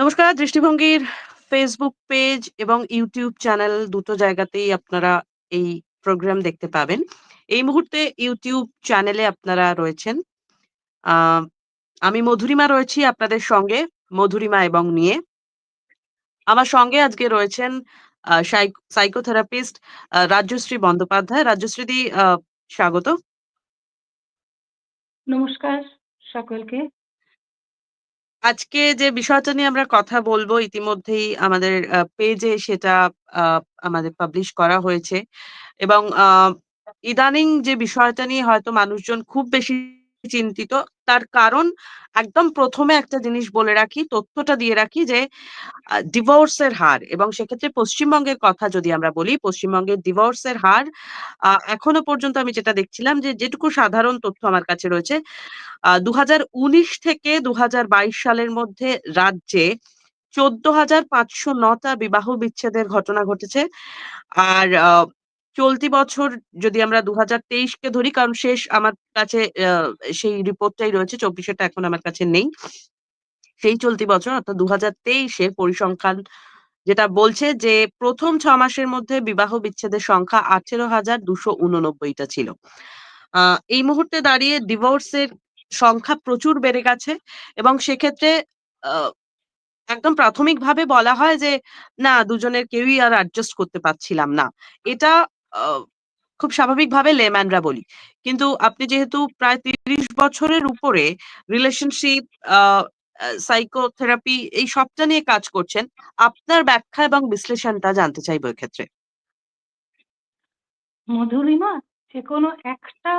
নমস্কার দৃষ্টিভঙ্গির Facebook page এবং ইউটিউব চ্যানেল দুটো জায়গাতেই আপনারা এই প্রোগ্রাম দেখতে পাবেন। এই মুহূর্তে ইউটিউব চ্যানেলে আপনারা রয়েছেন। আমি মধুরিমা রয়েছি আপনাদের সঙ্গে, মধুরিমা এবং নিয়ে। আমার সঙ্গে আজকে রয়েছেন সাইকোথেরাপিস্ট রাজ্যশ্রী বন্দ্যোপাধ্যায়। রাজ্যশ্রীদি স্বাগত। নমস্কার সকলকে। আজকে যে বিষয়টা নিয়ে আমরা কথা বলব ইতিমধ্যেই আমাদের পেজে সেটা আমাদের পাবলিশ করা হয়েছে এবং ইদানিং যে বিষয়টা নিয়ে হয়তো মানুষজন খুব বেশি চিন্তিত তার কারণ একদম প্রথমে একটা জিনিস বলে রাখি, তথ্যটা দিয়ে রাখি যে আ ডিভোর্স হার এবং সেক্ষেত্রে পশ্চিমবঙ্গের কথা যদি আমরা বলি, পশ্চিমবঙ্গের ডিভোর্স এর হার এখনও পর্যন্ত আমি যেটা দেখছিলাম যে যেটুকু সাধারণ তথ্য আমার কাছে রয়েছে ২০১৯ থেকে ২০২২ সালের মধ্যে রাজ্যে ১৪,৫০৯ টা বিবাহ বিচ্ছেদের ঘটনা ঘটেছে। আর চলতি বছর যদি আমরা ২০২৩ কে ধরি কারণ শেষ আমার কাছে সেই রিপোর্টটাই রয়েছে ২৪ এরটা এখন আমার কাছে নেই। সেই চলতি বছর অর্থাৎ ২০২৩ এর পরিসংখ্যান যেটা বলছে যে ১ম ৬ মাসের মধ্যে বিবাহ বিচ্ছেদের সংখ্যা আঠেরো হাজার দুশো উননব্বইটা ছিল। এই মুহূর্তে দাঁড়িয়ে ডিভোর্সের সংখ্যা প্রচুর বেড়ে গেছে এবং সেক্ষেত্রে একদম প্রাথমিকভাবে বলা হয় যে, না দুজনের কেউই আর অ্যাডজাস্ট করতে পারছিলাম না। এটা খুব স্বাভাবিকভাবে লেম্যানরা বলি। কিন্তু আপনি যেহেতু প্রায় ৩০ বছরের উপরে রিলেশনশিপ সাইকোথেরাপি এই সবটা নিয়ে কাজ করছেন। আপনার ব্যাখ্যা এবং বিশ্লেষণটা জানতে চাইব এক্ষেত্রে। মধুরিমা যেকোনো একটা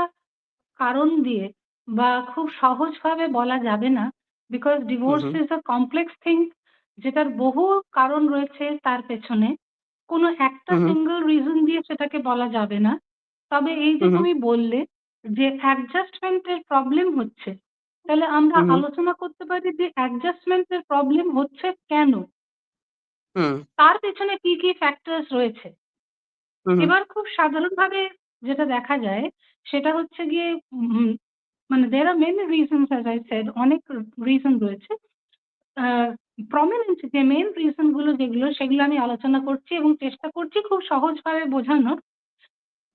কারণ দিয়ে বা খুব সহজভাবে বলা যাবে না। Because divorce is a complex thing যেটার বহু কারণ রয়েছে তার পেছনে। কোনো একটা হু, সিঙ্গল রিজন দিয়ে সেটাকে বলা যাবে না। তবে এই যে তুমি বললে যে অ্যাডজাস্টমেন্ট এর প্রবলেম হচ্ছে। তাহলে আমরা আলোচনা করতে পারি যে অ্যাডজাস্টমেন্ট এর প্রবলেম হচ্ছে কেন? হুম, তার পেছনে কি, কি ফ্যাক্টরস রয়েছে? এবার খুব সাধারণভাবে যেটা দেখা যায় সেটা হচ্ছে গিয়ে উম মানে there are many reasons as I said অনেক রিজন রয়েছে। প্রমিনেন্ট যে মেইন রিজনগুলো যেগুলো সেগুলো আমি আলোচনা করছি এবং চেষ্টা করছি খুব সহজভাবে বোঝানোর।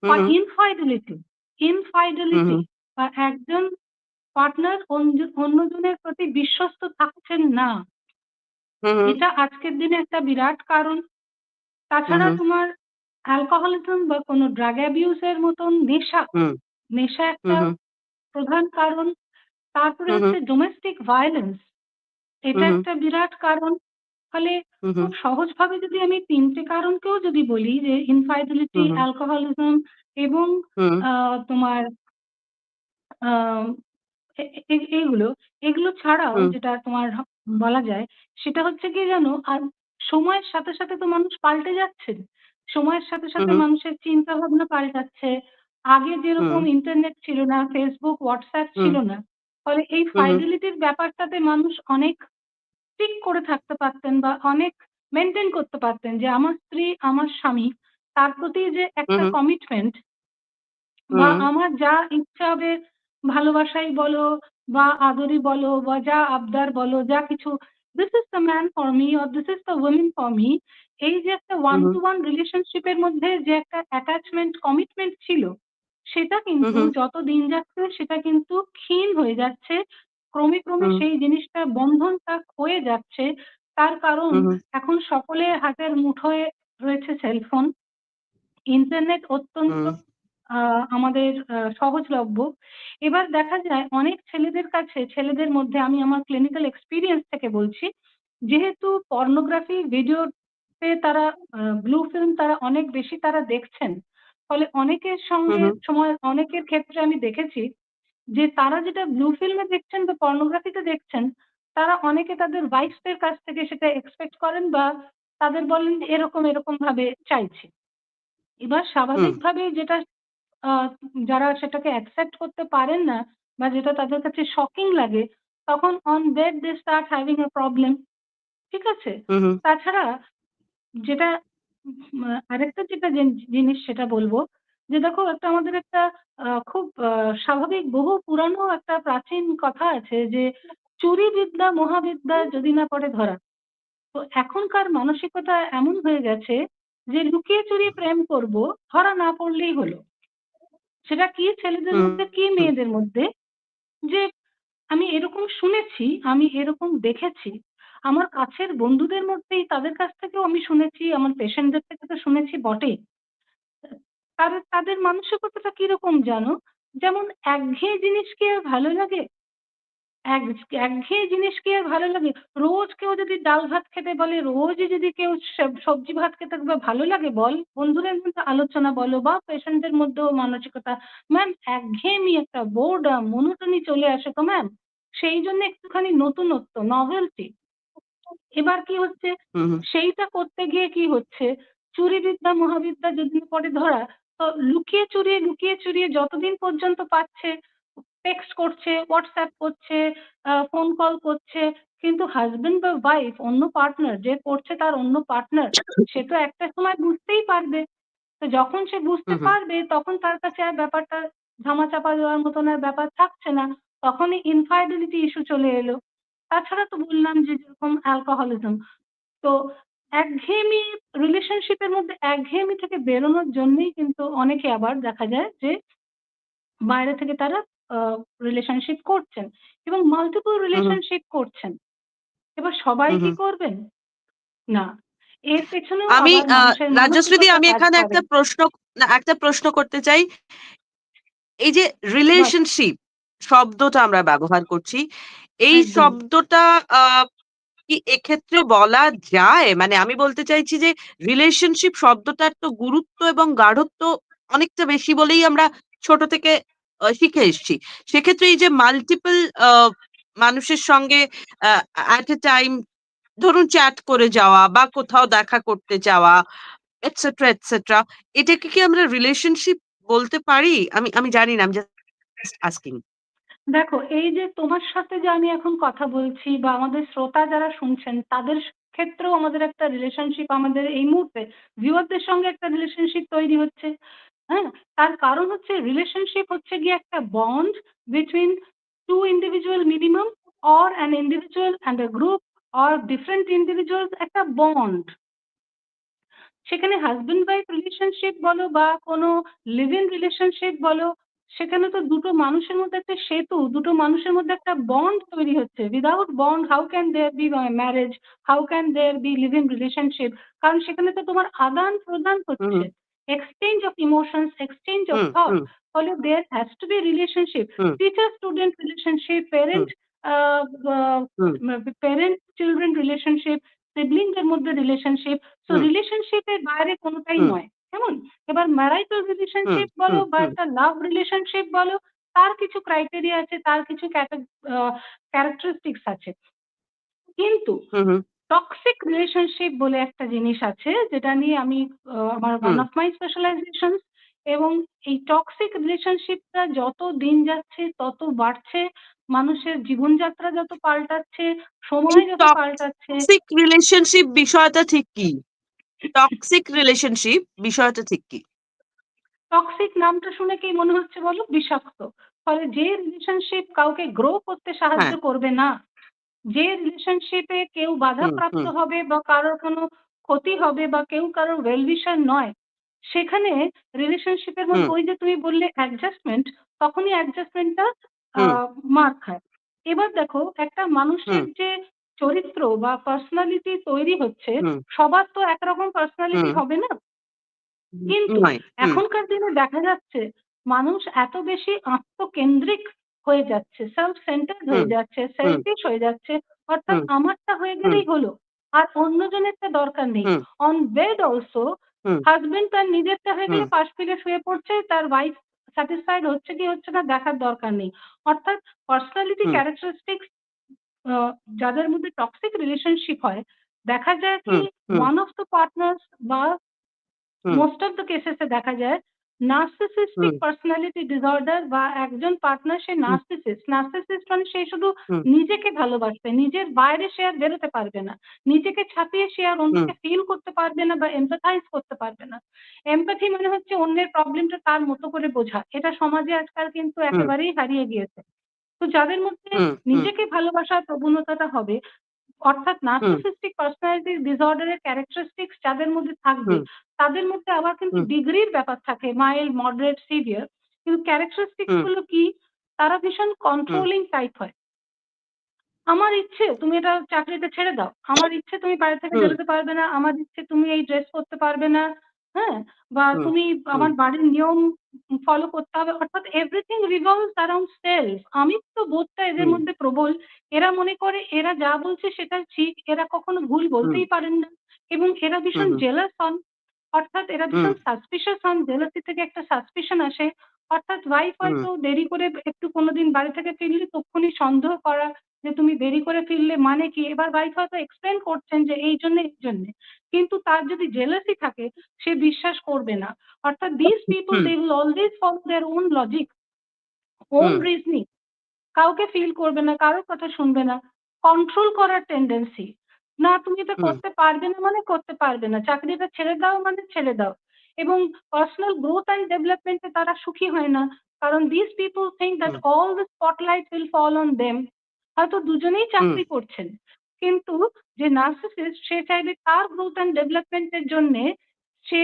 হু, ইনফাইডিলিটি, ইনফাইডিলিটি বা একজন পার্টনার অন্যজনের প্রতি বিশ্বস্ত থাকছেন না। এটা আজকের দিনে একটা বিরাট কারণ। তাছাড়া তোমার অ্যালকোহলিজম বা কোনো ড্রাগ অ্যাবিউজ এর মতন নেশা, নেশা একটা প্রধান কারণ। তারপরে হচ্ছে ডোমেস্টিক ভায়োলেন্স এটা একটা বিরাট কারণ। ফলে হু, হু, খুব সহজভাবে যদি আমি ৩ টে কারণকেও যদি বলি যে হু, ইনফাইডিলিটি, হু, অ্যালকোহলিজম এবং হুম, আ তোমার আম এ এ এগুলো, এগুলো ছাড়াও হুম, যেটা তোমার হ বলা যায় সেটা হচ্ছে গিয়ে জানো আর সময়ের সাথে, সাথে তো মানুষ পাল্টে যাচ্ছে। সময়ের সাথে, হু, সাথে হু, মানুষের চিন্তাভাবনা পাল্টাচ্ছে। আগে হুম, যেরকম ইন্টারনেট ছিল না, Facebook, WhatsApp হুম, ছিল না। ফলে এই হু, হু, ফাইডিলিটির ব্যাপারটাতে মানুষ অনেক স্টিক করে থাকতে পারতেন বা অনেক মেনটেন করতে পারতেন যে আমার স্ত্রী, আমার স্বামী তার প্রতি যে একটা কমিটমেন্ট বা আমার যা ইচ্ছা হবে ভালোবাসাই বলো বা আদরই বলো বা যা আবদার বলো, যা কিছু this is the man for me" or "This is the woman for me" এই যে একটা one to one to one relationship এর মধ্যে যে একটা অ্যাটাচমেন্ট, কমিটমেন্ট ছিল, সেটা কিন্তু যত দিন যাচ্ছে সেটা কিন্তু ক্ষীণ হয়ে যাচ্ছে। ক্রমে, ক্রমে সেই জিনিসটা বন্ধনটা ক্ষয়ে যাচ্ছে। তার কারণ এখন সকলের হাতের মুঠোয় রয়েছে সেলফোন। ইন্টারনেট অত্যন্ত আমাদের সহজলভ্য। এবার দেখা যায় অনেক ছেলেদের কাছে ছেলেদের মধ্যে আমি আমার ক্লিনিক্যাল এক্সপিরিয়েন্স থেকে বলছি, যেহেতু পর্নোগ্রাফি ভিডিওতে তারা ব্লু ফিল্ম তারা অনেক বেশি তারা দেখছেন। ফলে অনেকের সঙ্গে সময় অনেকের ক্ষেত্রে আমি দেখেছি যে তারা যেটা ব্লু ফিল্মে দেখছেন বা পর্নোগ্রাফিতে দেখছেন, তারা অনেকে তাদের ওয়াইফস দের কাছ থেকে সেটা এক্সপেক্ট করেন বা তাদের বলেন এরকম, এরকম ভাবে চাইছি। এবার হুম, স্বাভাবিকভাবেই যেটা যারা সেটাকে অ্যাকসেপ্ট করতে পারেন না বা যেটা তাদের কাছে শকিং লাগে, তখন on bed they start having a problem. ঠিক আছে? তাছাড়া যেটা আরেকটা যেটা জিনিস সেটা বলব যে দেখো একটা আমাদের একটা আ খুব আ স্বাভাবিক বহু পুরানো একটা প্রাচীন কথা আছে যে, "চুরি বিদ্যা মহাবিদ্যা যদি না পড়ে ধরা।" তো এখনকার মানসিকতা এমন হয়ে গেছে যে লুকিয়ে চুরিয়ে প্রেম করব, ধরা না পড়লেই হলো। সেটা কি ছেলেদের মধ্যে কি মেয়েদের মধ্যে যে আমি এরকম শুনেছি, আমি এরকম দেখেছি। আমার কাছের বন্ধুদের মধ্যেই তাদের কাছ থেকেও আমি শুনেছি, আমার পেশেন্টদের থেকে তো শুনেছি বটেই। তার তাদের মানসিকতাটা কীরকম জানো? যেমন একঘেয়ে জিনিস কি আর ভালো লাগে? এক একঘেয়ে জিনিস কি আর ভালো লাগে? রোজ কেউ যদি ডাল ভাত খেতে বলে, রোজই যদি কেউ সবজি ভাত খেতে ভালো লাগে বল? বন্ধুদের মধ্যে আলোচনা বলো বা পেশেন্টদের মধ্যেও মানসিকতা, ম্যাম একঘেয়েমি একটা boredom, মনোটনি চলে আসে তো ম্যাম। সেই জন্য একটুখানি নতুনত্ব, নভেলটি এবার কি হচ্ছে? সেইটা করতে গিয়ে কি হচ্ছে? চুরিবিদ্যা মহাবিদ্যা যদি পরে ধরা, তো লুকিয়ে চুরিয়ে, লুকিয়ে চুরিয়ে যতদিন পর্যন্ত পাচ্ছে টেক্সট করছে, হোয়াটসঅ্যাপ করছে, ফোন কল করছে। কিন্তু হাজবেন্ড বা ওয়াইফ অন্য পার্টনার যে করছে তার অন্য পার্টনার, সে তো একটা সময় বুঝতেই পারবে। তো যখন সে বুঝতে। পারবে তখন তার কাছে আর ব্যাপারটা ধামাচাপা দেওয়ার মতন আর ব্যাপার থাকছে না। তখনই ইনফাইডিলিটি ইস্যু চলে এলো। তাছাড়া তো বললাম যে যেরকম অ্যালকোহলিজম। তো একঘেয়েমি রিলেশনশিপ এর মধ্যে একঘেয়েমি থেকে বেরোনোর জন্যই কিন্তু অনেকে আবার দেখা যায় যে বাইরে থেকে তারা রিলেশনশিপ করছেন এবং মাল্টিপল। রিলেশনশিপ করছেন। এবার সবাই কি করবেন? না। এর পেছনেও আমি রাজশ্রীদি আমি এখানে একটা প্রশ্ন একটা প্রশ্ন করতে চাই। এই যে রিলেশনশিপ শব্দটা আমরা ব্যবহার করছি। এই শব্দটা আ কি এক্ষেত্রে বলা যায়? মানে আমি বলতে চাইছি যে রিলেশনশিপ শব্দটার তো গুরুত্ব এবং গাঢ়ত্ব অনেকটা বেশি বলেই আমরা ছোট থেকে শিখে এসছি। সেক্ষেত্রে এই যে মাল্টিপল মানুষের সঙ্গে এট এ টাইম ধরুন চ্যাট করে যাওয়া বা কোথাও দেখা করতে যাওয়া এটসেট্রা, এটসেট্রা এটাকে কি আমরা রিলেশনশিপ বলতে পারি? আমি আমি জানি না। আমি জাস্ট আস্কিং। দেখো এই যে তোমার সাথে যে আমি এখন কথা বলছি বা আমাদের শ্রোতা যারা শুনছেন তাদের ক্ষেত্রেও আমাদের একটা রিলেশনশিপ আমাদের এই মুহূর্তে ভিউয়ারদের সঙ্গে একটা রিলেশনশিপ তৈরি হচ্ছে। হ্যাঁ? তার কারণ হচ্ছে রিলেশনশিপ হচ্ছে গিয়ে একটা bond between two individual minimum or an individual and a group or different individuals একটা বন্ড। সেখানে হাসব্যান্ড ওয়াইফ রিলেশনশিপ বলো বা কোনো লিভ ইন রিলেশনশিপ বলো, সেখানে তো দুটো মানুষের মধ্যে একটা সেতু, দুটো মানুষের মধ্যে একটা বন্ড তৈরি হচ্ছে। Without bond how can there be marriage? How can there be live in relationship? কারণ সেখানে তো তোমার আদান-প্রদান হুম, হচ্ছে। Exchange of emotions, exchange of. Hmm, ফলে there has to be relationship. Teacher student relationship, parent parent children relationship, সিবলিংদের মধ্যে relationship. So হুম, relationship এর বাইরে কোনোটাই নয়। কেমন? এবার ম্যারাইটাল রিলেশনশিপ বলো বা একটা লাভ রিলেশনশিপ বলো, তার কিছু ক্রাইটেরিয়া আছে, তার কিছু আ আছে। কিন্তু টক্সিক রিলেশনশিপ বলে একটা জিনিস আছে যেটা নিয়ে আমি আমার ওয়ান। অফ মাই স্পেশালাইজেশনস এবং এই টক্সিক রিলেশনশিপটা যত দিন যাচ্ছে তত বাড়ছে। মানুষের জীবনযাত্রা যত পাল্টাচ্ছে, সময় যত পাল্টাচ্ছে টক্সিক রিলেশনশিপ বিষয়টা ঠিক কি? টক্সিক রিলেশনশিপ বিষয়টা ঠিক কি? টক্সিক নামটা শুনে কি মনে হচ্ছে বলো? বিষাক্ত। ফলে যে রিলেশনশিপ কাউকে গ্রো করতে সাহায্য হ্যাঁ। করবে না, যে রিলেশনশিপে কেউ বাধাপ্রাপ্ত হবে বা কারোর কোনো ক্ষতি হবে বা কেউ কারোর ওয়েল উইশার নয়, সেখানে রিলেশনশিপের মধ্যে ওই যে তুমি বললে অ্যাডজাস্টমেন্ট, তখনই অ্যাডজাস্টমেন্টটা মার খায়। এবার দেখো একটা মানুষের যে চরিত্র বা পার্সোনালিটি তৈরি হচ্ছে, সবার তো একরকম পার্সোনালিটি হবে না। কিন্তু এখনকার দিনে দেখা যাচ্ছে মানুষ এত বেশি আত্মকেন্দ্রিক হয়ে যাচ্ছে, centered হুম, হয়ে যাচ্ছে, selfish হয়ে যাচ্ছে। অর্থাৎ আমারটা হয়ে গেলেই হলো। আর অন্যজনেরটা দরকার নেই। অন বেড হুম, হাসব্যান্ড তার নিজেরটা হয়ে গেলে পাশ ফিরে শুয়ে পড়ছে, তার ওয়াইফ স্যাটিসফাইড হচ্ছে কি হচ্ছে না দেখার দরকার নেই। অর্থাৎ পার্সোনালিটি ক্যারেক্টারিস্টিক্স যাদের মধ্যে টক্সিক রিলেশনশিপ হয়, দেখা যায় কি ওয়ান অফ দ্য partners বা মোস্ট অফ দ্য কেসেস এ দেখা যায় নার্সিসিস্টিক পার্সোনালিটি ডিসঅর্ডার বা একজন পার্টনার সে নার্সিসিস্ট। নার্সিসিস্ট মানে সে শুধু নিজেকে ভালোবাসবে। নিজের বাইরে সে আর বেরোতে পারবে না। নিজেকে ছাপিয়ে সে আর অন্যকে ফিল করতে পারবে না বা এম্পাথাইজ করতে পারবে না। এমপ্যাথি মানে হচ্ছে অন্যের প্রবলেমটা তার মতো করে বোঝা। এটা সমাজে আজকাল কিন্তু একেবারেই হারিয়ে গিয়েছে। তো যাদের মধ্যে নিজেকে ভালোবাসার প্রবণতাটা হবে অর্থাৎ নার্সিসিস্টিক পার্সোনালিটি ডিসঅর্ডার এর ক্যারেক্টারিস্টিক্স যাদের মধ্যে থাকবে তাদের মধ্যে আবার কিন্তু ডিগ্রির ব্যাপার থাকে মাইল্ড, মডারেট, সিভিয়ার। কিন্তু ক্যারেক্টারিস্টিক্স। গুলো কি? তারা ভীষণ কন্ট্রোলিং টাইপ হয়। আমার ইচ্ছে তুমি এটা চাকরিতে ছেড়ে দাও। আমার ইচ্ছে তুমি বাড়ি থেকে। বেরোতে পারবে না। আমার ইচ্ছে তুমি এই ড্রেস পরতে পারবে না। হ্যাঁ? বা তুমি আমার বাড়ির নিয়ম ফলো করতে হবে। অর্থাৎ এভরিথিং রিভলভস অ্যারাউন্ড সেলফ। আমি তো বোধটা এদের মধ্যে প্রবল। এরা মনে করে এরা যা বলছে সেটা ঠিক। এরা কখনো ভুল বলতেই পারেন না। এবং এরা ভীষণ। জেলাস হন। অর্থাৎ এরা ভীষণ সাসপিশিয়াস হন। জেলাসি থেকে একটা সাসপিশন আসে। অর্থাৎ ওয়াইফ হয়তো দেরি করে একটু কোনোদিন বাড়ি থেকে ফিরলে তক্ষুনি সন্দেহ করা যে তুমি দেরি করে ফিরলে মানে কি? এবার ওয়াইফ হয়তো এক্সপ্লেন করছেন যে এই জন্য এই জন্যে। কিন্তু তার যদি জেলাসি থাকে সে বিশ্বাস করবে না। অর্থাৎ this people they will always follow their own logic, own hmm. কাউকে ফিল করবে না, কারোর কথা শুনবে না। কন্ট্রোল করার টেন্ডেন্সি না তুমি এটা করতে পারবে না মানে করতে পারবে না। চাকরিটা ছেড়ে দাও মানে ছেড়ে দাও। এবং পার্সোনাল গ্রোথ অ্যান্ড ডেভেলপমেন্ট তারা সুখী হয় না। কারণ this people think that all the spotlight spotlight fall on them হয়তো দুজনেই চাকরি করছেন। কিন্তু যে নার্সিসিস্ট সে চাইবে তার গ্রোথ অ্যান্ড ডেভেলপমেন্ট এর জন্যে সে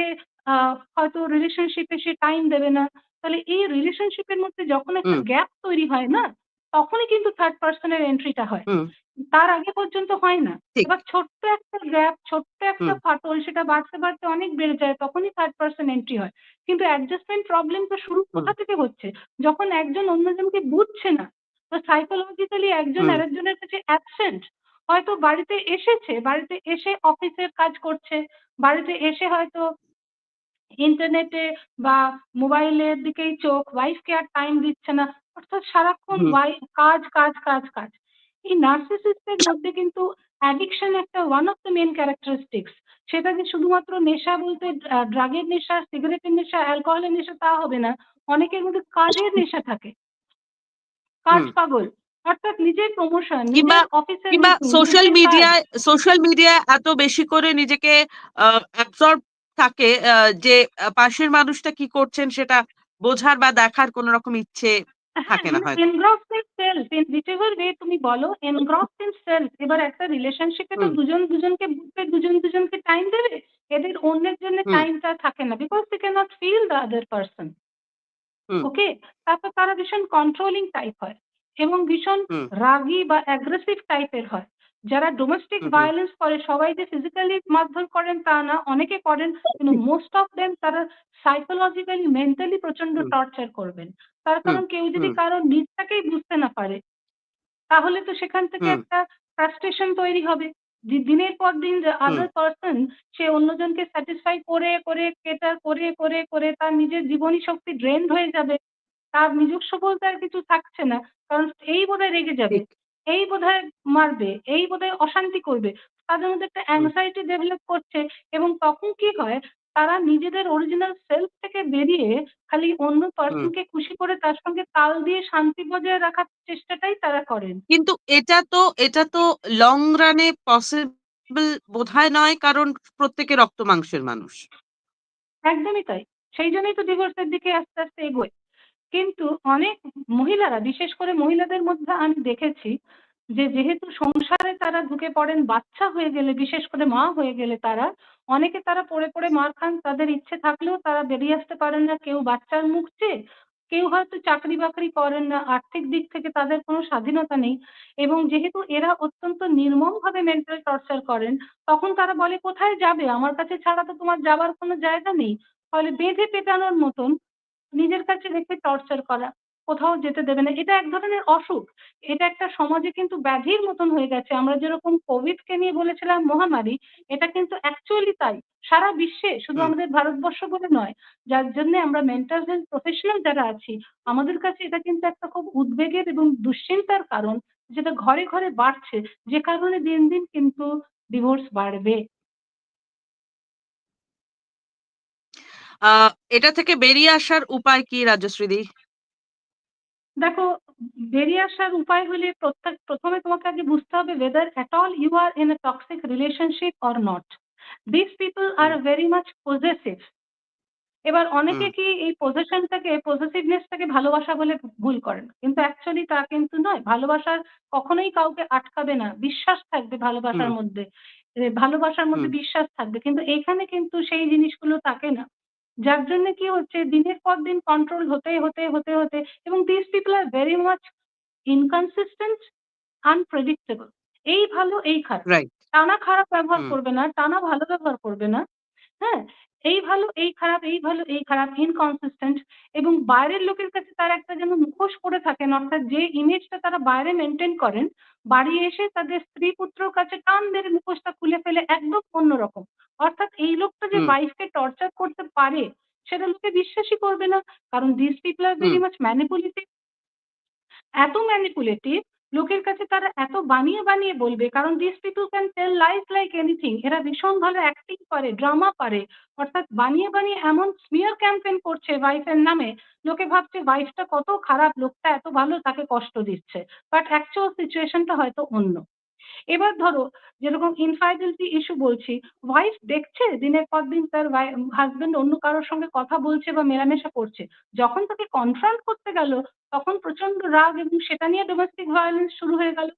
হয়তো রিলেশনশিপে সে টাইম দেবে না। তাহলে এই রিলেশনশিপ এর মধ্যে যখন একটা গ্যাপ তৈরি হয় না? তখনই কিন্তু থার্ড পারসন এর এন্ট্রিটা হয়। তার আগে পর্যন্ত হয় না। এবার ছোট্ট একটা গ্যাপ, ছোট্ট একটা ফাটল সেটা বাড়তে, বাড়তে অনেক বেড়ে যায়। তখনই থার্ড পারসন এন্ট্রি হয়। কিন্তু অ্যাডজাস্টমেন্ট প্রবলেম তো শুরু কোথা থেকে হচ্ছে? যখন একজন অন্যজনকে বুঝছে না। সাইকোলজিক্যালি একজন। আরেকজনের কাছে অ্যাবসেন্ট। হয়তো বাড়িতে এসেছে, বাড়িতে এসে অফিসের কাজ করছে। বাড়িতে এসে হয়তো ইন্টারনেটে বা মোবাইলের দিকেই চোখ, ওয়াইফকে আর টাইম দিচ্ছে না। অর্থাৎ সারাক্ষণ কাজ, কাজ, কাজ, কাজ। এই নার্সিসিস্ট এর মধ্যে কিন্তু অ্যাডিকশন একটা one of the main characteristics সেটা যে শুধুমাত্র নেশা বলতে ড্রাগের নেশা, সিগারেটের নেশা, অ্যালকোহলের নেশা তা হবে না। অনেকের মধ্যে কাজের নেশা থাকে। কাজ পাগল। অর্থাৎ নিজের প্রমোশন, কিংবা অফিসের কিংবা সোশ্যাল। মিডিয়ায় সোশ্যাল মিডিয়ায় এত বেশি করে নিজেকে আ অ্যাবসর্ব থাকে যে পাশের মানুষটা কি করছেন সেটা বোঝার বা দেখার কোন রকম ইচ্ছে হ্যাঁ, থাকে না হয়তো। engrossed in self in whichever way তুমি বলো engrossed in self এবার একটা রিলেশনশিপ তো দুজন দুজনকে বুঝবে, দুজন দুজনকে টাইম দেবে। এদের অন্যের জন্য। টাইমটা থাকে না। Because they cannot feel the other person hmm. Okay? তারপর তারা ভীষণ কন্ট্রোলিং টাইপ হয় এবং ভীষণ হুম। রাগী বা অ্যাগ্রেসিভ টাইপের হয়। যারা ডোমেস্টিক হুম, হুম। ভায়োলেন্স করে সবাই যে ফিজিক্যালি মারধর করেন তা না। অনেকে করেন কিন্তু মোস্ট অফ দেম তারা সাইকোলজিক্যালি মেন্টালি প্রচণ্ড হুম। টর্চার করবেন। তার হুম, কারণ কেউ যদি হুম। কারও নিজটাকেই বুঝতে না পারে তাহলে তো সেখান থেকে হুম। একটা ফ্রাস্ট্রেশন তৈরি হবে। দিনের পর দিন আদার পার্সন সে অন্যজনকে স্যাটিসফাই করে, করে কেটার করে, করে, করে তার নিজের জীবনী শক্তি ড্রেন হয়ে যাবে। তার নিজস্ব বলতে আর কিছু থাকছে না। কারণ এই বোধহয় রেগে যাবে। এই বোধহয় মারবে, এই বোধহয় অশান্তি করবে। তাদের মধ্যে একটা অ্যাংজাইটি ডেভেলপ করছে এবং তখন কি হয়? তারা নিজেদের অরিজিনাল সেলফ থেকে বেরিয়ে খালি অন্য। পারসনকে খুশি করে তার সঙ্গে তাল দিয়ে শান্তি বজায় রাখার চেষ্টাটাই তারা করেন। কিন্তু এটা তো এটা তো লং রান পসিবল বোধহয় নয় কারণ প্রত্যেকে রক্ত মাংসের মানুষ। একদমই তাই। সেই জন্যই তো ডিভোর্সের দিকে আস্তে, আস্তে এগোয়। কিন্তু অনেক মহিলারা বিশেষ করে মহিলাদের মধ্যে আমি দেখেছি যে যেহেতু সংসারে তারা ঢুকে পড়েন বাচ্চা হয়ে গেলে বিশেষ করে মা হয়ে গেলে তারা, অনেকে তারা পড়ে, পড়ে মার খান। তাদের ইচ্ছে থাকলেও তারা বেরিয়ে আসতে পারেন না। কেউ বাচ্চার মুখ চেয়ে, কেউ হয়তো চাকরি-বাকরি করেন না। আর্থিক দিক থেকে তাদের কোনো স্বাধীনতা নেই এবং যেহেতু এরা অত্যন্ত নির্মম ভাবে মেন্টাল টর্চার করেন, তখন তারা বলে, "কোথায় যাবে? আমার কাছে ছাড়া তো তোমার যাবার কোনো জায়গা নেই।" ফলে বেঁধে পেটানোর মতন নিজের কাছে রেখে টর্চার করা। কোথাও যেতে দেবে না। এটা এক ধরনের অসুখ। এটা একটা সমাজে কিন্তু ব্যাধির মতন হয়ে গেছে। আমরা যেরকম কোভিড কে নিয়ে বলেছিলাম মহামারী, এটা কিন্তু অ্যাকচুয়ালি তাই। সারা বিশ্বে শুধু আমাদের ভারতবর্ষ বলে নয়। যার জন্যে আমরা মেন্টাল হেলথ প্রফেশনাল যারা আছি, আমাদের কাছে এটা কিন্তু একটা খুব উদ্বেগের এবং দুশ্চিন্তার কারণ যেটা ঘরে, ঘরে বাড়ছে। যে কারণে দিন, দিন কিন্তু ডিভোর্স বাড়বে। এটা থেকে বেরিয়ে আসার উপায় কি রাজশ্রীদি? দেখো বেরিয়ে আসার উপায় হলে প্রত্যেক প্রথমে তোমাকে আগে বুঝতে হবে whether at all you are in a toxic relationship or not. These people are very much possessive. এবার অনেকে কি এই possession-টাকে possessiveness টাকে ভালোবাসা বলে ভুল করেন। কিন্তু actually তা কিন্তু নয়। ভালোবাসার কখনোই কাউকে আটকাবে না। বিশ্বাস থাকবে ভালোবাসার মধ্যে। ভালোবাসার মধ্যে বিশ্বাস থাকবে। কিন্তু এখানে কিন্তু সেই জিনিসগুলো থাকে না। যার জন্য কি হচ্ছে দিনের পর দিন কন্ট্রোল হতে, হতে, হতে, হতে এবং this people are very much inconsistent unpredictable এই ভালো এই খারাপ। রাইট। টানা খারাপ ব্যবহার হুম। করবে না, টানা ভালো ব্যবহার করবে না। হ্যাঁ? এই ভালো, এই খারাপ, এই ভালো, এই খারাপ ইনকনসিস্টেন্ট এবং বাইরের লোকের কাছে তারা একটা যেন মুখোশ করে থাকেন অর্থাৎ যে ইমেজটা তারা বাইরে মেনটেন করেন, বাড়ি এসে তাদের স্ত্রী পুত্রর কাছে টান মেরে মুখোশটা খুলে ফেলে একদম অন্যরকম। অর্থাৎ এই লোকটা যে। ওয়াইফকে টর্চার করতে পারে সেটা লোকে বিশ্বাসই করবে না। কারণ people are very hmm. much manipulative এত manipulative লোকের কাছে তারা এত বানিয়ে, বানিয়ে বলবে কারণ this people can tell life like anything এরা ভীষণ ভালো অ্যাক্টিং করে ড্রামা পারে। অর্থাৎ বানিয়ে, বানিয়ে এমন স্মিয়ার ক্যাম্পেন করছে ওয়াইফের নামে, লোকে ভাবছে ওয়াইফটা কত খারাপ, লোকটা এত ভালো তাকে কষ্ট দিচ্ছে। বাট অ্যাকচুয়াল সিচুয়েশনটা হয়তো অন্য। এবার ধরো যেরকম ইনফাইডেলিটি ইস্যু বলছি, ওয়াইফ দেখছে দিনের পর দিন তার হাজবেন্ড অন্য কারোর সঙ্গে কথা বলছে বা মেলামেশা করছে। যখন তাকে কনফ্রান্ট করতে গেল তখন প্রচণ্ড রাগ এবং সেটা নিয়ে ডোমেস্টিক ভায়োলেন্স শুরু হয়ে গেল।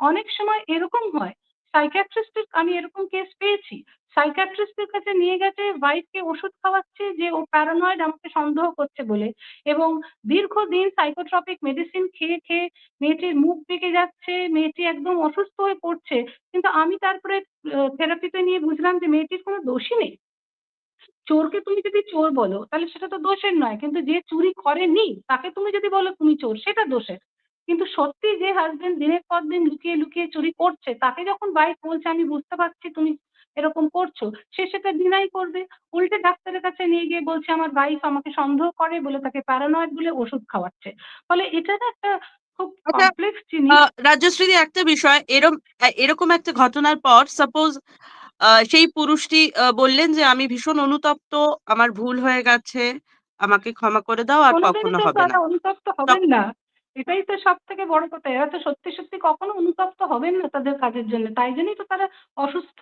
অনেক সময় এরকম হয়। সাইকিয়াট্রিস্ট এর আমি এরকম কেস পেয়েছি। সাইকিয়াট্রিস্ট এর কাছে নিয়ে গেছে ওয়াইফকে ওষুধ খাওয়াচ্ছে যে ও প্যারানয়েড আমাকে সন্দেহ করছে বলে এবং দীর্ঘদিন সাইকোট্রপিক মেডিসিন খেয়ে, খেয়ে মেয়েটির মুখ বেঁকে যাচ্ছে, মেয়েটি একদম অসুস্থ হয়ে পড়ছে। কিন্তু আমি তারপরে থেরাপিতে নিয়ে বুঝলাম যে মেয়েটির কোনো দোষই নেই। চোরকে তুমি যদি চোর বলো তাহলে সেটা তো দোষের নয়। কিন্তু যে চুরি করেনি তাকে তুমি যদি বলো তুমি চোর সেটা দোষের। কিন্তু সত্যি যে হাসব্যান্ড দিনের পর দিন লুকিয়ে, লুকিয়ে চুরি করছে তাকে যখন বাইক বলছে আমি বুঝতে পারছি তুমি এরকম করছ, সে সেটা ডিনাই করবে। উল্টে ডাক্তারের কাছে নিয়ে গিয়ে বলছে আমার ওয়াইফ আমাকে সন্দেহ করে বলে তাকে প্যারানয়েড বলে ওষুধ খাওয়াচ্ছে। ফলে এটা না একটা খুব আচ্ছা কমপ্লেক্স জিনিস রাজশ্রী একটা বিষয় এরম এরকম একটা ঘটনার পর সাপোজ সেই পুরুষটি বললেন যে, "আমি ভীষণ অনুতপ্ত, আমার ভুল হয়ে গেছে। আমাকে ক্ষমা করে দাও আর কখনো হবে না।" অনুতপ্ত হবেন না। এটাই তো সব থেকে বড় কথা। এরা তো সত্যি, সত্যি কখনো অনুতপ্ত হবেন না তাদের কাজের জন্য। তাই জন্যই তো তারা অসুস্থ।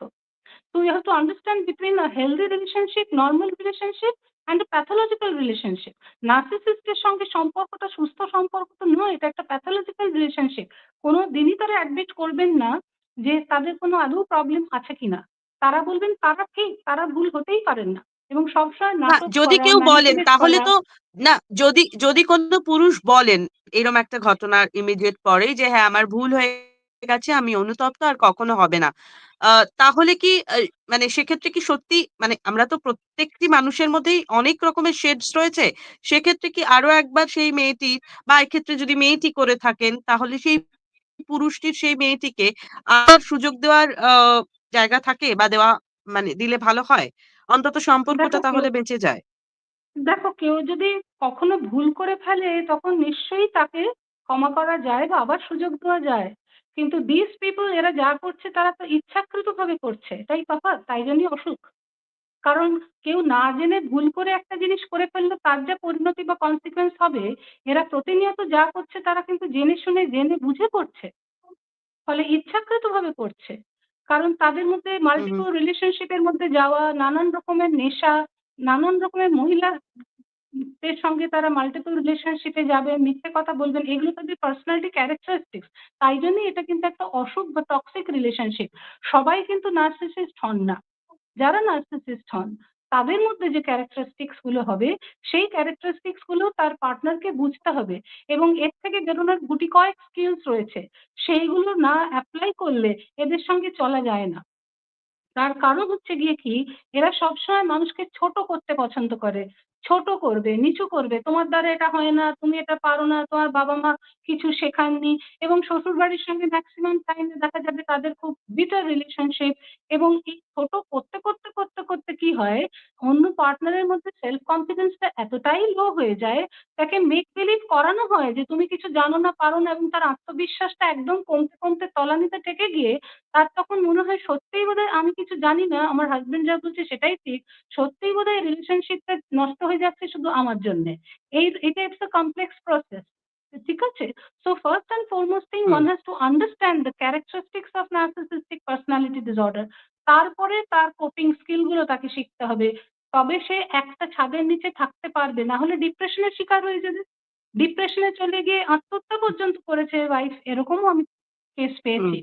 Have to understand between a healthy relationship, normal relationship and a pathological relationship. Narcissist এর সঙ্গে সম্পর্কটা সুস্থ সম্পর্ক তো নয়। এটা একটা প্যাথলজিক্যাল রিলেশনশিপ। কোনো দিনই তারা অ্যাডমিট করবেন না যে তাদের কোনো আদৌ প্রবলেম আছে কিনা। তারা বলবেন তারা ঠিক, তারা ভুল হতেই পারেন না এবং সবসময় না, যদি কেউ বলেন তাহলে তো না যদি যদি কোনো পুরুষ বলেন এরম একটা ঘটনার ইমিডিয়েট পরেই যে, "হ্যাঁ, আমার ভুল হয়ে গেছে, আমি অনুতপ্ত আর কখনো হবে না।" তাহলে কি মানে সেক্ষেত্রে কি সত্যি মানে আমরা তো প্রত্যেকটি মানুষের মধ্যেই অনেক রকমের শেডস রয়েছে। সেক্ষেত্রে কি আরও একবার সেই মেয়েটি বা এক্ষেত্রে যদি মেয়েটি করে থাকেন তাহলে সেই পুরুষটির সেই মেয়েটিকে আর সুযোগ দেওয়ার জায়গা থাকে বা দেওয়া মানে দিলে ভালো হয়? অন্তত সম্পর্কটা তাহলে বেঁচে যায়। দেখো কেউ যদি কখনো ভুল করে ফেলে তখন নিশ্চয়ই তাকে ক্ষমা করা যায় বা আবার সুযোগ দেওয়া যায়। কিন্তু দিস পিপল এরা যা করছে তারা তো ইচ্ছাকৃতভাবে করছে। এটাই তফাৎ, তাই জন্যই অসুখ। কারণ কেউ না জেনে ভুল করে একটা জিনিস করে ফেললে তার যা পরিণতি বা consequence হবে, এরা প্রতিনিয়ত যা করছে তারা কিন্তু জেনে শুনে জেনে বুঝে করছে। ফলে ইচ্ছাকৃতভাবে করছে। কারণ তাদের মধ্যে। মাল্টিপল রিলেশনশিপ এর মধ্যে যাওয়া, নানান রকমের নেশা, নানান রকমের মহিলা দের সঙ্গে তারা মাল্টিপল রিলেশনশিপে যাবে, মিথ্যে কথা বলবেন। এগুলো তাদের পার্সোনালিটি ক্যারেক্টারিস্টিক্স। তাই জন্যই এটা কিন্তু একটা অসুখ বা টক্সিক রিলেশনশিপ। সবাই কিন্তু নার্সিসিস্ট হন না। যারা নার্সিসিস্ট হন তাদের মধ্যে যে ক্যারেক্টারিস্টিক্সগুলো হবে, সেই ক্যারেক্টারিস্টিক্সগুলো তার পার্টনারকে বুঝতে হবে এবং এর থেকে বেরোনোর গুটি কয়েক স্কিলস রয়েছে। সেইগুলো না অ্যাপ্লাই করলে এদের সঙ্গে চলা যায় না। তার কারণ হচ্ছে গিয়ে কি, এরা সবসময় মানুষকে ছোট করতে পছন্দ করে। ছোট করবে, নিচু করবে। তোমার দ্বারা এটা হয় না, তুমি এটা পারো না, তোমার বাবা-মা কিছু শেখাননি এবং শ্বশুরবাড়ির সঙ্গে মেক্সিমাম টাইম দেখা যাবে তাদের খুব বিটার রিলেশনশিপ এবং এই ছোট করতে, করতে, করতে, করতে কি হয়, অন্য পার্টনারের মধ্যে সেলফ কনফিডেন্স টা এতটাই লো হয়ে যায়, তাকে মেক বিলিভ করানো হয় যে তুমি কিছু জানো না, পারো না এবং তার আত্মবিশ্বাসটা একদম কমতে, কমতে তলানিতে টেকে গিয়ে তার তখন মনে হয় সত্যিই বোধহয় আমি কিছু জানি না, আমার হাজবেন্ড যা বলছে সেটাই ঠিক। সত্যিই বোধহয় রিলেশনশিপটা নষ্ট হয়ে যাচ্ছে শুধু আমার জন্যে। এই এটা ইটস a complex process ঠিক আছে? So first and foremost hmm. one has to understand the characteristics of narcissistic personality disorder তারপরে তার কোপিং স্কিলগুলো তাকে শিখতে হবে। তবে সে একটা ছাদের নিচে থাকতে পারবে না হলে ডিপ্রেশনের শিকার হয়ে যাবে ডিপ্রেশনে চলে গিয়ে আত্মহত্যা পর্যন্ত করেছে ওয়াইফ এরকমও আমি কেস পেয়েছি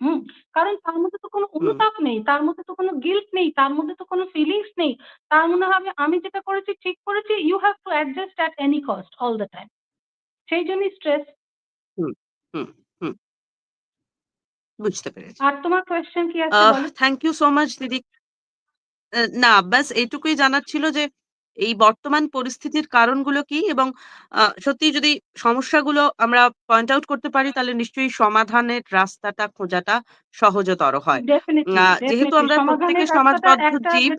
হুম কারণ তার মধ্যে তো কোনো অনুতাপ নেই তার মধ্যে তো কোনো গিল্ট নেই তার মধ্যে তো কোনো ফিলিংস নেই তার মনে হবে আমি যেটা করেছি ঠিক করেছি you have to adjust at any cost all the time সেই জন্যই স্ট্রেস হুম, হুম, হুম। বুঝতে পেরেছি। আর তোমার কোয়েশ্চেন কি আছে আহ বলো থ্যাংক ইউ সো মাচ দিদি। আ না ব্যাস এইটুকুই জানার ছিল যে এই বর্তমান পরিস্থিতির কারণগুলো কি? এবং সত্যি যদি সমস্যাগুলো আমরা পয়েন্ট আউট করতে পারি তাহলে নিশ্চয়ই সমাধানের রাস্তাটা খোঁজাটা সহজতর হয়। যেহেতু আমরা প্রত্যেকে সমাজবদ্ধ জীব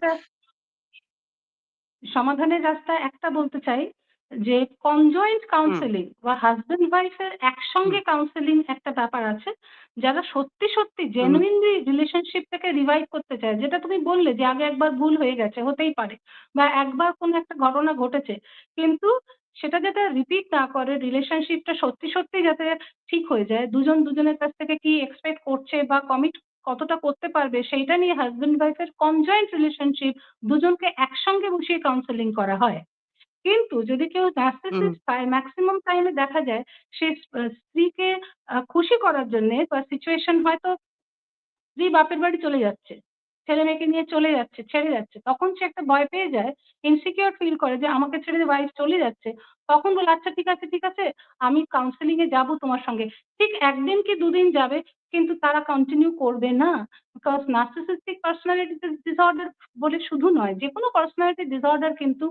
সমাধানের রাস্তা একটা বলতে চাই যে কনজয়েন্ট কাউন্সেলিং বা হাসব্যান্ড ওয়াইফের একসঙ্গে কাউন্সেলিং একটা ব্যাপার আছে যারা সত্যি সত্যি জেনুইনলি রিলেশনশিপ থেকে রিভাইভ করতে চায় যেটা তুমি বললে যে আগে একবার ভুল হয়ে গেছে হতেই পারে বা একবার কোনো একটা ঘটনা ঘটেছে কিন্তু সেটা যাতে রিপিট না করে রিলেশনশিপটা সত্যি সত্যি যাতে ঠিক হয়ে যায় দুজন দুজনের কাছ থেকে কি এক্সপেক্ট করছে বা কমিট কতটা করতে পারবে সেইটা নিয়ে হাসব্যান্ড ওয়াইফের কনজয়েন্ট রিলেশনশিপ দুজনকে একসঙ্গে বসিয়ে কাউন্সেলিং করা হয়। কিন্তু যদি কেউ নার্সিসিস্ট পায় ম্যাক্সিমাম টাইমে দেখা যায় সে স্ত্রীকে খুশি করার জন্য বা সিচুয়েশন হয়তো স্ত্রী বাপের বাড়ি চলে যাচ্ছে ছেলে মেয়েকে নিয়ে চলে যাচ্ছে ছেড়ে যাচ্ছে তখন সে একটা ভয় পেয়ে যায় ইনসিকিউর ফিল করে যে আমাকে ছেড়ে ওয়াইফ চলে যাচ্ছে তখন বলে আচ্ছা ঠিক আছে ঠিক আছে আমি কাউন্সেলিং এ যাব তোমার সঙ্গে। ঠিক একদিন কি দুদিন যাবে কিন্তু তারা কন্টিনিউ করবে না বিকজ নার্সিসিস্টিক পার্সোনালিটি ডিসঅর্ডার বলে শুধু নয়, যে কোনো পার্সোনালিটি ডিসঅর্ডার কিন্তু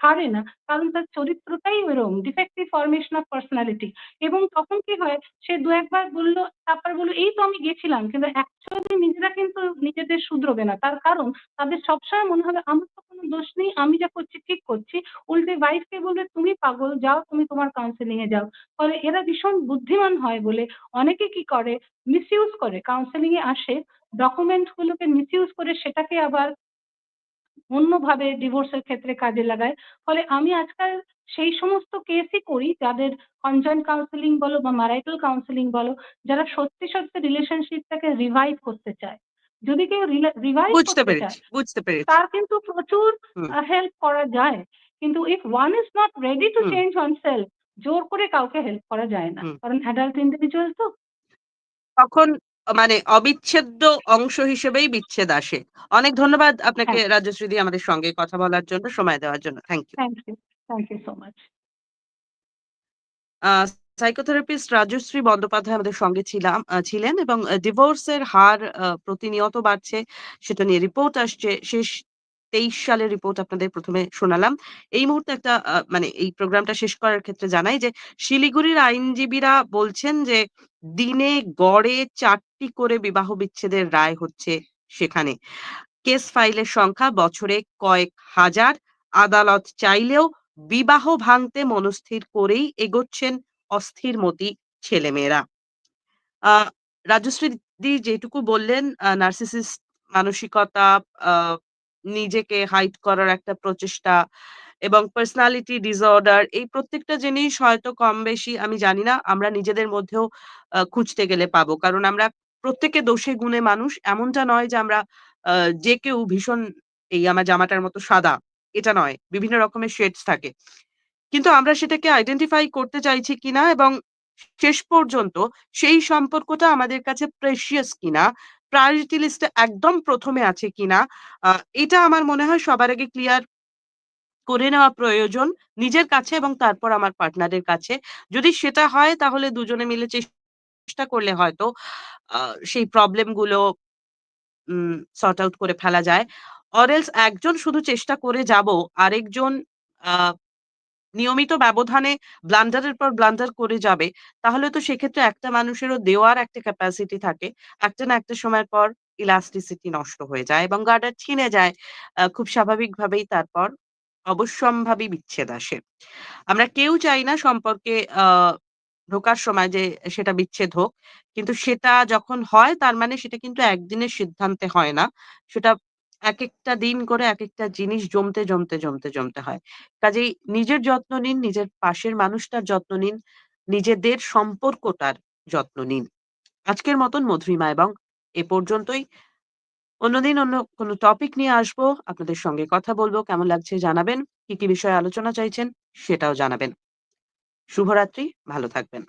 সারে না, কারণ তার চরিত্রটাই ওইরকম ডিফেক্টিভ ফর্মেশন অফ পার্সোনালিটি এবং তখন কি হয়, সে দু একবার বলল তারপর বলল, এই তো আমি গেছিলাম, কিন্তু অ্যাকচুয়ালি নিজেরা কিন্তু নিজেদের শুধরোবে না। তার কারণ, তাদের সবসময় মনে হবে, আমার তো কোনো দোষ নেই, আমি যা করছি ঠিক করছি। উল্টে ওয়াইফকে বলবে, তুমি পাগল, যাও তুমি তোমার কাউন্সেলিং এ যাও। ফলে এরা ভীষণ বুদ্ধিমান হয় বলে অনেকে কি করে? মিসইউজ করে। কাউন্সেলিং এ আসে ডকুমেন্ট গুলোকে মিসইউজ করে সেটাকে আবার অন্যভাবে ডিভোর্সের ক্ষেত্রে কাজে লাগায়। ফলে আমি আজকাল সেই সমস্ত কেসই করি যাদের কনজয়েন্ট কাউন্সেলিং বলো বা ম্যারাইটাল কাউন্সেলিং বলো যারা সত্যি সত্যি রিলেশনশিপটাকে রিভাইভ করতে চায়। যদি কেউ রিভাইভ বুঝতে করতে চায় পেরেছি, বুঝতে পেরেছি। তার কিন্তু প্রচুর হেল্প করা যায়। কিন্তু if one is not ready to change oneself জোর করে কাউকে হেল্প করা যায় না। কারণ অ্যাডাল্ট ইন্ডিভিজুয়াল তো। তখন মানে অবিচ্ছেদ্য অংশ হিসেবেই বিচ্ছেদ আসে। অনেক ধন্যবাদ আপনাকে রাজ্যশ্রী রাজশ্রী দি আমাদের সঙ্গে কথা বলার জন্য, সময় দেওয়ার জন্য। Thank you. Thank you thank you so much psychotherapist Rajashree Bandyopadhyay আমাদের সঙ্গে ছিলাম ছিলেন এবং ডিভোর্সের হার প্রতিনিয়ত বাড়ছে। সেটা নিয়ে রিপোর্ট আসছে। শেষ ২৩ সালের রিপোর্ট আপনাদের প্রথমে শোনালাম। এই মুহূর্তে একটা মানে এই প্রোগ্রামটা শেষ করার ক্ষেত্রে জানাই যে শিলিগুড়ির আইনজীবীরা বলছেন যে দিনে গড়ে চারটি করে বিবাহ বিচ্ছেদের রায় হচ্ছে সেখানে। কেস ফাইলের সংখ্যা বছরে কয়েক হাজার। আদালত চাইলেও বিবাহ ভাঙতে মনস্থির করেই এগোচ্ছেন অস্থির মতি ছেলেমেয়েরা। রাজশ্রী দি যেটুকু বললেন নার্সিসিস্ট মানসিকতা, নিজেকে হাইড করার একটা প্রচেষ্টা এবং পার্সোনালিটি ডিসঅর্ডার এই প্রত্যেকটা জিনিস হয়তো কম বেশি আমি জানি না। আমরা নিজেদের মধ্যেও খুঁজতে গেলে পাবো। কারণ আমরা প্রত্যেকে দোষে গুণে মানুষ। এমনটা নয় যে আমরা যে কেউ ভীষণ এই আমার জামাটার মতো সাদা, এটা নয়। বিভিন্ন রকমের শেডস থাকে। কিন্তু আমরা সেটাকে আইডেন্টিফাই করতে চাইছি কিনা এবং শেষ পর্যন্ত সেই সম্পর্কটা আমাদের কাছে প্রেশিয়াস কিনা, প্রায়োরিটি লিস্টে একদম প্রথমে আছে কিনা, এটা আমার মনে হয় সবার আগে ক্লিয়ার করে নেওয়া প্রয়োজন নিজের কাছে এবং তারপর আমার পার্টনারের কাছে। যদি সেটা হয় তাহলে দুজনে মিলে চেষ্টা করলে হয়তো সেই প্রবলেমগুলো সর্ট আউট করে ফেলা যায়। অরেলস একজন শুধু চেষ্টা করে যাব, আরেকজন নিয়মিত ব্যবধানে ব্লান্ডার এর পর ব্লান্ডার করে যাবে, তাহলে তো সেক্ষেত্রে একটা মানুষেরও দেওয়ার একটা ক্যাপাসিটি থাকে। একটা না একটা সময়ের পর ইলাস্টিসিটি নষ্ট হয়ে যায় এবং গার্ডার ছিনে যায়। খুব স্বাভাবিকভাবেই তারপর অবশ্যম্ভাবী বিচ্ছেদ আসে। আমরা কেউ চাই না সম্পর্কে ঢোকার সময় যে সেটা বিচ্ছেদ হোক। কিন্তু সেটা যখন হয় তার মানে সেটা কিন্তু একদিনের সিদ্ধান্তে হয় না। সেটা একেকটা দিন করে এক একটা জিনিস জমতে, জমতে, জমতে, জমতে হয়। কাজেই নিজের যত্ন নিন, নিজের পাশের মানুষটার যত্ন নিন, নিজেদের সম্পর্কটার যত্ন নিন। আজকের মতন মধুরিমা এবং এ পর্যন্তই। অন্যদিন অন্য কোনো টপিক নিয়ে আসব। আপনাদের সঙ্গে কথা বলব কেমন লাগছে জানাবেন। কি, কি বিষয়ে আলোচনা চাইছেন সেটাও জানাবেন। শুভরাত্রি, ভালো থাকবেন।